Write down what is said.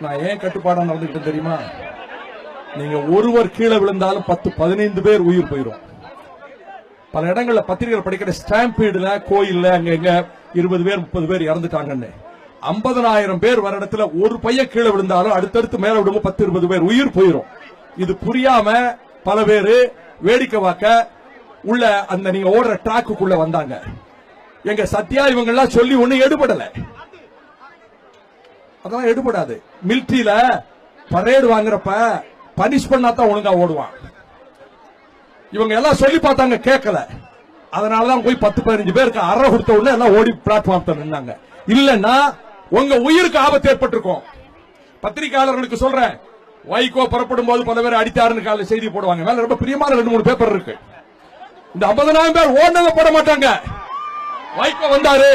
நான் ஏன் கட்டுப்பாடா நடந்துக்கிட்டேன் தெரியுமா? நீங்க ஒருவர் கீழே விழுந்தாலும் பத்து பதினைந்து பேர் உயிர் போயிரும். பல இடங்கள்ல பத்திரிகைகள் படிக்கிற ஸ்டாம்பீடுல கோயில்ல அங்க எங்க இருபது பேர் முப்பது பேர் இறந்துட்டாங்கன்னு. ஐம்பதனாயிரம் பேர் வர இடத்துல ஒரு பையன் கீழே விழுந்தாலும் அடுத்தடுத்து மேல விடும்போது பத்து இருபது பேர் உயிர் போயிரும். இது புரியாம பல பேரு வேடிக்கை பார்க்க உள்ள அந்த நீங்க ஓடுற டிராக்குக்குள்ள வந்தாங்க. எங்க சத்யா இவங்க எல்லாம் சொல்லி ஒண்ணு எடுபடல. அதெல்லாம் எடுபடாது. மிலிட்டரியில பரேடு வாங்குறப்ப பனிஷ் பண்ணா தான் ஒழுங்கா ஓடுவான். இவங்க எல்லாம் சொல்லி பார்த்தாங்க கேட்கல. அதனாலதான் போய் பத்து பதினஞ்சு பேருக்கு அற கொடுத்த உடனே எல்லாம் ஓடி பிளாட்ஃபார்ம் நின்னாங்க. இல்லன்னா உங்க உயிருக்கு ஆபத்து ஏற்பட்டிருக்கும். பத்திரிகையாளர்களுக்கு சொல்றேன் வைகோ புறப்படும் போது பல பேர் அடித்தாருன்னு காலையில செய்தி போடுவாங்க. மேல ரொம்ப பிரியமான ரெண்டு மூணு பேப்பர் இருக்கு. இந்த ஐம்பதனாயிரம் பேர் ஓடுனவங்க போட மாட்டாங்க. வைகோ வந்தாரு.